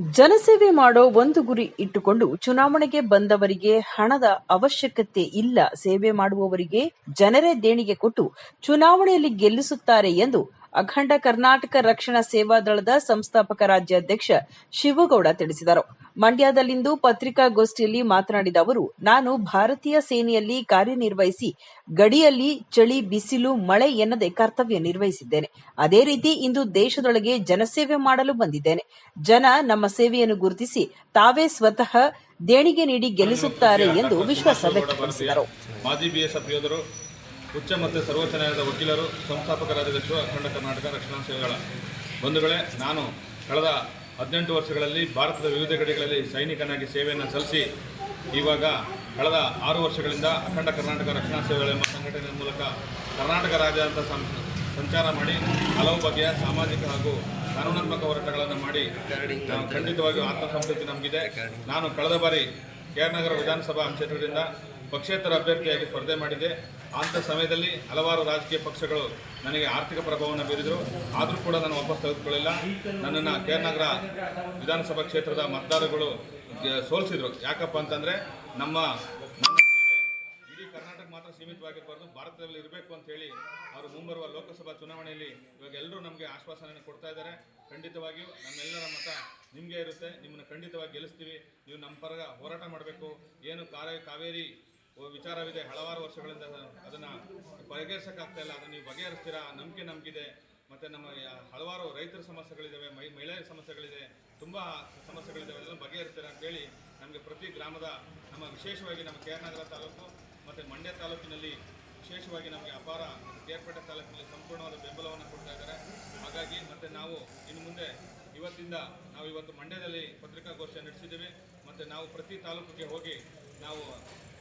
ಜನಸೇವೆ ಮಾಡೋ ಒಂದು ಗುರಿ ಇಟ್ಟುಕೊಂಡು ಚುನಾವಣೆಗೆ ಬಂದವರಿಗೆ ಹಣದ ಅವಶ್ಯಕತೆ ಇಲ್ಲ. ಸೇವೆ ಮಾಡುವವರಿಗೆ ಜನರೇ ದೇಣಿಗೆ ಕೊಟ್ಟು ಚುನಾವಣೆಯಲ್ಲಿ ಗೆಲ್ಲಿಸುತ್ತಾರೆ ಎಂದು ಅಖಂಡ ಕರ್ನಾಟಕ ರಕ್ಷಣಾ ಸೇವಾ ದಳದ ಸಂಸ್ಥಾಪಕ ರಾಜ್ಯಾಧ್ಯಕ್ಷ ಶಿವಗೌಡ ತಿಳಿಸಿದರು. ಮಂಡ್ಯದಲ್ಲಿಂದು ಪತ್ರಿಕಾಗೋಷ್ಠಿಯಲ್ಲಿ ಮಾತನಾಡಿದ ಅವರು, ನಾನು ಭಾರತೀಯ ಸೇನೆಯಲ್ಲಿ ಕಾರ್ಯನಿರ್ವಹಿಸಿ, ಗಡಿಯಲ್ಲಿ ಚಳಿ, ಬಿಸಿಲು, ಮಳೆ ಎನ್ನದೆ ಕರ್ತವ್ಯ ನಿರ್ವಹಿಸಿದ್ದೇನೆ. ಅದೇ ರೀತಿ ಇಂದು ದೇಶದೊಳಗೆ ಜನಸೇವೆ ಮಾಡಲು ಬಂದಿದ್ದೇನೆ. ಜನ ನಮ್ಮ ಸೇವೆಯನ್ನು ಗುರುತಿಸಿ, ತಾವೇ ಸ್ವತಃ ದೇಣಿಗೆ ನೀಡಿ ಗೆಲ್ಲಿಸುತ್ತಾರೆ ಎಂದು ವಿಶ್ವಾಸ ವ್ಯಕ್ತಪಡಿಸಿದರು. ಉಚ್ಚ ಮತ್ತು ಸರ್ವೋಚ್ಚ ನ್ಯಾಯಾಲಯದ ವಕೀಲರು, ಸಂಸ್ಥಾಪಕ ರಾಜ್ಯಾಧ್ಯಕ್ಷರು ಅಖಂಡ ಕರ್ನಾಟಕ ರಕ್ಷಣಾ ಸೇವೆಗಳ ಬಂಧುಗಳೇ, ನಾನು ಕಳೆದ ಹದಿನೆಂಟು ವರ್ಷಗಳಲ್ಲಿ ಭಾರತದ ವಿವಿಧ ಕಡೆಗಳಲ್ಲಿ ಸೈನಿಕನಾಗಿ ಸೇವೆಯನ್ನು ಸಲ್ಲಿಸಿ, ಇವಾಗ ಕಳೆದ ಆರು ವರ್ಷಗಳಿಂದ ಅಖಂಡ ಕರ್ನಾಟಕ ರಕ್ಷಣಾ ಸೇವೆಗಳ ಎಂಬ ಸಂಘಟನೆಯ ಮೂಲಕ ಕರ್ನಾಟಕ ರಾಜ್ಯಾದ್ಯಂತ ಸಂಚಾರ ಮಾಡಿ, ಹಲವು ಬಗೆಯ ಸಾಮಾಜಿಕ ಹಾಗೂ ಕಾನೂನಾತ್ಮಕ ಹೋರಾಟಗಳನ್ನು ಮಾಡಿ ಖಂಡಿತವಾಗಿಯೂ ಆತ್ಮಸಂತೃಪ್ತಿ ನಮಗಿದೆ. ನಾನು ಕಳೆದ ಬಾರಿ ಕೆ ಆರ್ ನಗರ ವಿಧಾನಸಭಾ ಕ್ಷೇತ್ರದಿಂದ ಪಕ್ಷೇತರ ಅಭ್ಯರ್ಥಿಯಾಗಿ ಸ್ಪರ್ಧೆ ಮಾಡಿದೆ. ಅಂಥ ಸಮಯದಲ್ಲಿ ಹಲವಾರು ರಾಜಕೀಯ ಪಕ್ಷಗಳು ನನಗೆ ಆರ್ಥಿಕ ಪ್ರಭಾವವನ್ನು ಬೀರಿದರು. ಆದರೂ ಕೂಡ ನಾನು ವಾಪಸ್ ತೆಗೆದುಕೊಳ್ಳಿಲ್ಲ. ನನ್ನನ್ನು ಕೆ ಆರ್ ನಗರ ವಿಧಾನಸಭಾ ಕ್ಷೇತ್ರದ ಮತದಾರಗಳು ಸೋಲಿಸಿದರು. ಯಾಕಪ್ಪ ಅಂತಂದರೆ ನಮ್ಮ ನನ್ನ ಸೇವೆ ಇಡೀ ಕರ್ನಾಟಕ ಮಾತ್ರ ಸೀಮಿತವಾಗಿರಬಾರ್ದು, ಭಾರತದಲ್ಲಿ ಇರಬೇಕು ಅಂತ ಹೇಳಿ ಅವರು ಮುಂಬರುವ ಲೋಕಸಭಾ ಚುನಾವಣೆಯಲ್ಲಿ ಇವಾಗ ಎಲ್ಲರೂ ನಮಗೆ ಆಶ್ವಾಸನೆಯನ್ನು ಕೊಡ್ತಾ ಇದ್ದಾರೆ. ಖಂಡಿತವಾಗಿಯೂ ನಮ್ಮೆಲ್ಲರ ಮತ ನಿಮಗೆ ಇರುತ್ತೆ, ನಿಮ್ಮನ್ನು ಖಂಡಿತವಾಗಿ ಗೆಲ್ಲಿಸ್ತೀವಿ. ನೀವು ನಮ್ಮ ಪರ ಹೋರಾಟ ಮಾಡಬೇಕು. ಏನು ಕಾವೇರಿ ವಿಚಾರವಿದೆ, ಹಲವಾರು ವರ್ಷಗಳಿಂದ ಅದನ್ನು ಬಗೆಹರಿಸೋಕ್ಕಾಗ್ತಾ ಇಲ್ಲ, ಅದನ್ನು ನೀವು ಬಗೆಹರಿಸ್ತೀರಾ? ನಂಬಿಕೆ ನಮಗಿದೆ. ಮತ್ತು ನಮ್ಮ ಹಲವಾರು ರೈತರ ಸಮಸ್ಯೆಗಳಿದ್ದಾವೆ ಮೈ ಮಹಿಳೆಯರ ಸಮಸ್ಯೆಗಳಿದೆ, ತುಂಬ ಸಮಸ್ಯೆಗಳಿದ್ದಾವೆ ಅದನ್ನು ಬಗೆಹರಿಸ್ತೀರ ಅಂತೇಳಿ ನಮಗೆ ಪ್ರತಿ ಗ್ರಾಮದ ನಮ್ಮ ವಿಶೇಷವಾಗಿ ನಮ್ಮ ಕೆ ಆರ್ ನಗರ ತಾಲೂಕು ಮತ್ತು ಮಂಡ್ಯ ತಾಲೂಕಿನಲ್ಲಿ ವಿಶೇಷವಾಗಿ ನಮಗೆ ಅಪಾರ ಕೇರ್ಪೇಟೆ ತಾಲೂಕಿನಲ್ಲಿ ಸಂಪೂರ್ಣವಾದ ಬೆಂಬಲವನ್ನು ಕೊಡ್ತಾ ಇದ್ದಾರೆ. ಹಾಗಾಗಿ ಮತ್ತು ನಾವು ಇನ್ನು ಮುಂದೆ ಇವತ್ತಿಂದ ನಾವು ಇವತ್ತು ಮಂಡ್ಯದಲ್ಲಿ ಪತ್ರಿಕಾಗೋಷ್ಠಿ ನಡೆಸಿದ್ದೇವೆ. ಮತ್ತು ನಾವು ಪ್ರತಿ ತಾಲೂಕಿಗೆ ಹೋಗಿ ನಾವು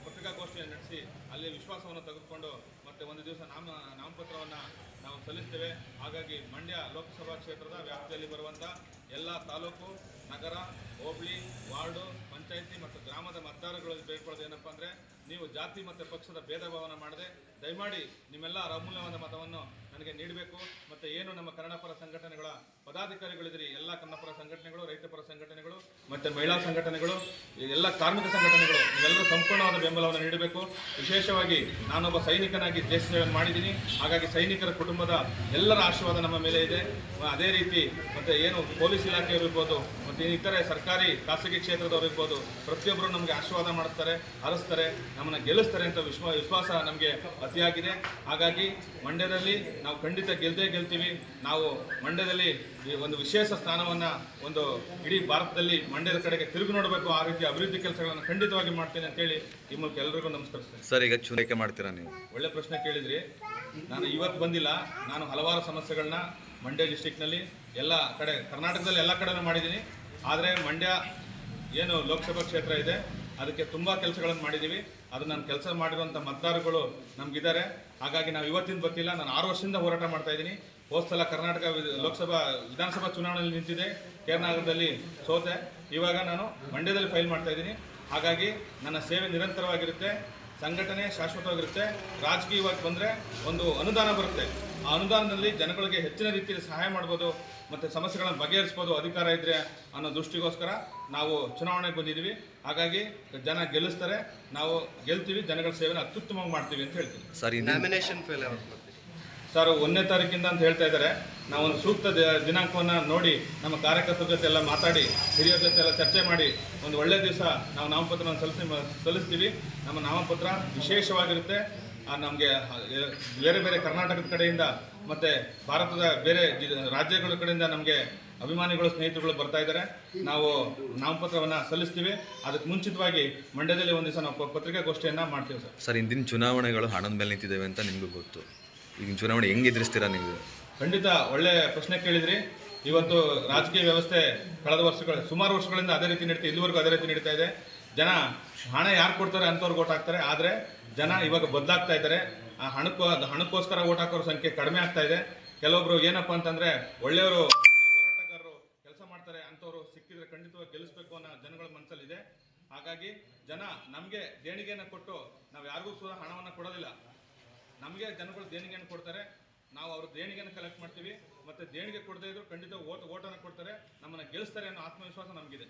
ಪತ್ರಿಕಾಗೋಷ್ಠಿಯನ್ನು ನಡೆಸಿ ಅಲ್ಲಿ ವಿಶ್ವಾಸವನ್ನು ತೆಗೆದುಕೊಂಡು ಮತ್ತು ಒಂದು ದಿವಸ ನಾಮ, ನಾಮಪತ್ರವನ್ನು ನಾವು ಸಲ್ಲಿಸ್ತೇವೆ. ಹಾಗಾಗಿ ಮಂಡ್ಯ ಲೋಕಸಭಾ ಕ್ಷೇತ್ರದ ವ್ಯಾಪ್ತಿಯಲ್ಲಿ ಬರುವಂಥ ಎಲ್ಲ ತಾಲೂಕು, ನಗರ, ಹೋಬಳಿ, ವಾರ್ಡು, ಪಂಚಾಯಿತಿ ಮತ್ತು ಗ್ರಾಮದ ಮತದಾರರುಗಳಲ್ಲಿ ಬೇಡ್ಕೊಳ್ಳೋದು ಏನಪ್ಪ ಅಂದರೆ ನೀವು ಜಾತಿ ಮತ್ತು ಪಕ್ಷದ ಭೇದ ಭಾವನ ಮಾಡದೆ, ದಯಮಾಡಿ ನಿಮ್ಮೆಲ್ಲ ಅಮೂಲ್ಯವಾದ ಮತವನ್ನು ನನಗೆ ನೀಡಬೇಕು. ಮತ್ತು ಏನು ನಮ್ಮ ಕನ್ನಡಪರ ಸಂಘಟನೆಗಳ ಪದಾಧಿಕಾರಿಗಳಿದ್ರಿ ಎಲ್ಲ ಕನ್ನಡಪರ ಸಂಘಟನೆಗಳು ರೈತಪರ ಸಂಘಟನೆಗಳು, ಮತ್ತು ಮಹಿಳಾ ಸಂಘಟನೆಗಳು ಎಲ್ಲ ಕಾರ್ಮಿಕ ಸಂಘಟನೆಗಳು ಇವೆಲ್ಲರೂ ಸಂಪೂರ್ಣವಾದ ಬೆಂಬಲವನ್ನು ನೀಡಬೇಕು. ವಿಶೇಷವಾಗಿ ನಾನೊಬ್ಬ ಸೈನಿಕನಾಗಿ ದೇಶ ಸೇವೆಯನ್ನು ಮಾಡಿದ್ದೀನಿ. ಹಾಗಾಗಿ ಸೈನಿಕರ ಕುಟುಂಬದ ಎಲ್ಲರ ಆಶೀರ್ವಾದ ನಮ್ಮ ಮೇಲೆ ಇದೆ. ಅದೇ ರೀತಿ ಮತ್ತು ಏನು ಪೊಲೀಸ್ ಇಲಾಖೆಯವರಿರ್ಬೋದು ಮತ್ತು ಇತರೆ ಸರ್ಕಾರಿ ಖಾಸಗಿ ಕ್ಷೇತ್ರದವರಿರ್ಬೋದು ಪ್ರತಿಯೊಬ್ಬರು ನಮಗೆ ಆಶೀರ್ವಾದ ಮಾಡುತ್ತಾರೆ ಹರಿಸ್ತಾರೆ. ನಮ್ಮನ್ನು ಗೆಲ್ಲಿಸ್ತಾರೆ ಅಂತ ವಿಶ್ವ ವಿಶ್ವಾಸ ನಮಗೆ ಅತಿಯಾಗಿದೆ. ಹಾಗಾಗಿ ಮಂಡ್ಯದಲ್ಲಿ ನಾವು ಖಂಡಿತ ಗೆಲ್ಲದೆ ಗೆಲ್ತೀವಿ. ನಾವು ಮಂಡ್ಯದಲ್ಲಿ ಈ ಒಂದು ವಿಶೇಷ ಸ್ಥಾನವನ್ನು ಒಂದು ಇಡೀ ಭಾರತದಲ್ಲಿ ಮಂಡ್ಯದ ಕಡೆಗೆ ತಿರುಗಿ ನೋಡಬೇಕು. ಆ ರೀತಿ ಅಭಿವೃದ್ಧಿ ಕೆಲಸಗಳನ್ನು ಖಂಡಿತವಾಗಿ ಮಾಡ್ತೇನೆ ಅಂತೇಳಿ ಈ ಮೂಲಕ ಎಲ್ಲರಿಗೂ ನಮಸ್ಕರಿಸ್ತೇನೆ. ಸರ್ ಈಗ ಚುನಾಯಿಕೆ ಮಾಡ್ತೀರಾ ನೀವು? ಒಳ್ಳೆ ಪ್ರಶ್ನೆ ಕೇಳಿದ್ರಿ. ನಾನು ಇವತ್ತು ಬಂದಿಲ್ಲ. ನಾನು ಹಲವಾರು ಸಮಸ್ಯೆಗಳನ್ನ ಮಂಡ್ಯ ಡಿಸ್ಟಿಕ್ನಲ್ಲಿ ಎಲ್ಲ ಕಡೆ ಕರ್ನಾಟಕದಲ್ಲಿ ಎಲ್ಲ ಕಡೆನೂ ಮಾಡಿದ್ದೀನಿ. ಆದರೆ ಮಂಡ್ಯ ಏನು ಲೋಕಸಭಾ ಕ್ಷೇತ್ರ ಇದೆ. ಅದಕ್ಕೆ ತುಂಬ ಕೆಲಸಗಳನ್ನು ಮಾಡಿದ್ದೀವಿ ಅದು ನಾನು ಕೆಲಸ ಮಾಡಿರುವಂಥ ಮತದಾರಗಳು ನಮಗಿದ್ದಾರೆ. ಹಾಗಾಗಿ ನಾವು ಇವತ್ತಿನ ಗೊತ್ತಿಲ್ಲ ನಾನು ಆರು ವರ್ಷದಿಂದ ಹೋರಾಟ ಮಾಡ್ತಾ ಇದ್ದೀನಿ. ಹೋದ ಸಲ ಕರ್ನಾಟಕ ಲೋಕಸಭಾ, ವಿಧಾನಸಭಾ ಚುನಾವಣೆಯಲ್ಲಿ ನಿಂತಿದೆ ಕೇರಳದಲ್ಲಿ ಸೋತೆ. ಇವಾಗ ನಾನು ಮಂಡ್ಯದಲ್ಲಿ ಫೈಲ್ ಮಾಡ್ತಾ ಇದ್ದೀನಿ. ಹಾಗಾಗಿ ನನ್ನ ಸೇವೆ ನಿರಂತರವಾಗಿರುತ್ತೆ. ಸಂಘಟನೆ ಶಾಶ್ವತವಾಗಿರುತ್ತೆ ರಾಜಕೀಯವಾಗಿ ಬಂದರೆ ಒಂದು ಅನುದಾನ ಬರುತ್ತೆ. ಆ ಅನುದಾನದಲ್ಲಿ ಜನಗಳಿಗೆ ಹೆಚ್ಚಿನ ರೀತಿಯಲ್ಲಿ ಸಹಾಯ ಮಾಡ್ಬೋದು ಮತ್ತು ಸಮಸ್ಯೆಗಳನ್ನು ಬಗೆಹರಿಸ್ಬೋದು ಅಧಿಕಾರ ಇದ್ದರೆ ಅನ್ನೋ ದೃಷ್ಟಿಗೋಸ್ಕರ ನಾವು ಚುನಾವಣೆಗೆ ಬಂದಿದ್ದೀವಿ. ಹಾಗಾಗಿ ಜನ ಗೆಲ್ಲಿಸ್ತಾರೆ ನಾವು ಗೆಲ್ತೀವಿ ಜನಗಳ ಸೇವೆನ ಅತ್ಯುತ್ತಮವಾಗಿ ಮಾಡ್ತೀವಿ ಅಂತ ಹೇಳ್ತೀವಿ ಸರಿ ನಾಮಿನೇಷನ್ ಫೇಲ್ ಸರ್ ಒಂದನೇ ತಾರೀಕಿಂದ ಅಂತ ಹೇಳ್ತಾ ಇದ್ದಾರೆ. ನಾವು ಒಂದು ಸೂಕ್ತ ದಿನಾಂಕವನ್ನು ನೋಡಿ, ನಮ್ಮ ಕಾರ್ಯಕರ್ತರ ಜೊತೆ ಎಲ್ಲ ಮಾತಾಡಿ, ಹಿರಿಯರ ಜೊತೆ ಎಲ್ಲ ಚರ್ಚೆ ಮಾಡಿ, ಒಂದು ಒಳ್ಳೆ ದಿವಸ ನಾವು ನಾಮಪತ್ರವನ್ನು ಸಲ್ಲಿಸಿ, ಸಲ್ಲಿಸ್ತೀವಿ. ನಮ್ಮ ನಾಮಪತ್ರ ವಿಶೇಷವಾಗಿರುತ್ತೆ. ನಮಗೆ ಬೇರೆ ಬೇರೆ ಕರ್ನಾಟಕದ ಕಡೆಯಿಂದ ಮತ್ತು ಭಾರತದ ಬೇರೆ ರಾಜ್ಯಗಳ ಕಡೆಯಿಂದ ನಮಗೆ ಅಭಿಮಾನಿಗಳು, ಸ್ನೇಹಿತರುಗಳು ಬರ್ತಾ ಇದ್ದಾರೆ. ನಾವು ನಾಮಪತ್ರವನ್ನು ಸಲ್ಲಿಸ್ತೀವಿ. ಅದಕ್ಕೆ ಮುಂಚಿತವಾಗಿ ಮಂಡ್ಯದಲ್ಲಿ ಒಂದು ದಿವಸ ನಾವು ಪತ್ರಿಕಾಗೋಷ್ಠಿಯನ್ನು ಮಾಡ್ತೀವಿ ಸರ್. ಸರ್, ಇಂದಿನ ಚುನಾವಣೆಗಳು ಹಣದ ಮೇಲೆ ನಿಂತಿದ್ದೇವೆ ಅಂತ ನಿಮಗೂ ಗೊತ್ತು. ಈಗಿನ ಚುನಾವಣೆ ಹೆಂಗೆ ಎದುರಿಸ್ತೀರಾ ನೀವು? ಖಂಡಿತ ಒಳ್ಳೆ ಪ್ರಶ್ನೆ ಕೇಳಿದ್ರಿ. ಇವತ್ತು ರಾಜಕೀಯ ವ್ಯವಸ್ಥೆ ಕಳೆದ ವರ್ಷಗಳ, ಸುಮಾರು ವರ್ಷಗಳಿಂದ ಅದೇ ರೀತಿ ನಡೀತಾ, ಇಲ್ಲಿವರೆಗೂ ಅದೇ ರೀತಿ ನಡೀತಾ ಇದೆ. ಜನ ಹಣ ಯಾರು ಕೊಡ್ತಾರೆ ಅಂಥವ್ರಿಗೆ ಓಟ್ ಹಾಕ್ತಾರೆ. ಆದರೆ ಜನ ಇವಾಗ ಬದಲಾಗ್ತಾ ಇದ್ದಾರೆ. ಆ ಹಣಕ್ಕೋ ಹಣಕ್ಕೋಸ್ಕರ ಓಟ್ ಹಾಕೋರ ಸಂಖ್ಯೆ ಕಡಿಮೆ ಆಗ್ತಾ ಇದೆ. ಕೆಲವೊಬ್ರು ಏನಪ್ಪ ಅಂತಂದ್ರೆ ಒಳ್ಳೆಯವರು, ಒಳ್ಳೆ ಹೋರಾಟಗಾರರು ಕೆಲಸ ಮಾಡ್ತಾರೆ ಅಂಥವ್ರು ಸಿಕ್ಕಿದ್ರೆ ಖಂಡಿತವಾಗಿ ಗೆಲ್ಲಿಸ್ಬೇಕು ಅನ್ನೋ ಜನಗಳ ಮನಸ್ಸಲ್ಲಿದೆ ಹಾಗಾಗಿ ಜನ ನಮಗೆ ದೇಣಿಗೆಯನ್ನು ಕೊಟ್ಟು ನಾವು ಯಾರಿಗೂ ಸಹ ಹಣವನ್ನು ಕೊಡೋದಿಲ್ಲ. ನಮಗೆ ಜನಗಳು ದೇಣಿಗೆಯನ್ನು ಕೊಡ್ತಾರೆ. ನಾವು ಅವ್ರ ದೇಣಿಗೆನ ಕಲೆಕ್ಟ್ ಮಾಡ್ತೀವಿ. ಮತ್ತು ದೇಣಿಗೆ ಕೊಡದೇ ಇದ್ರು ಖಂಡಿತ ಓಟ್, ಓಟನ್ನು ಕೊಡ್ತಾರೆ. ನಮ್ಮನ್ನು ಗೆಲ್ಲಿಸ್ತಾರೆ ಅನ್ನೋ ಆತ್ಮವಿಶ್ವಾಸ ನಮಗಿದೆ.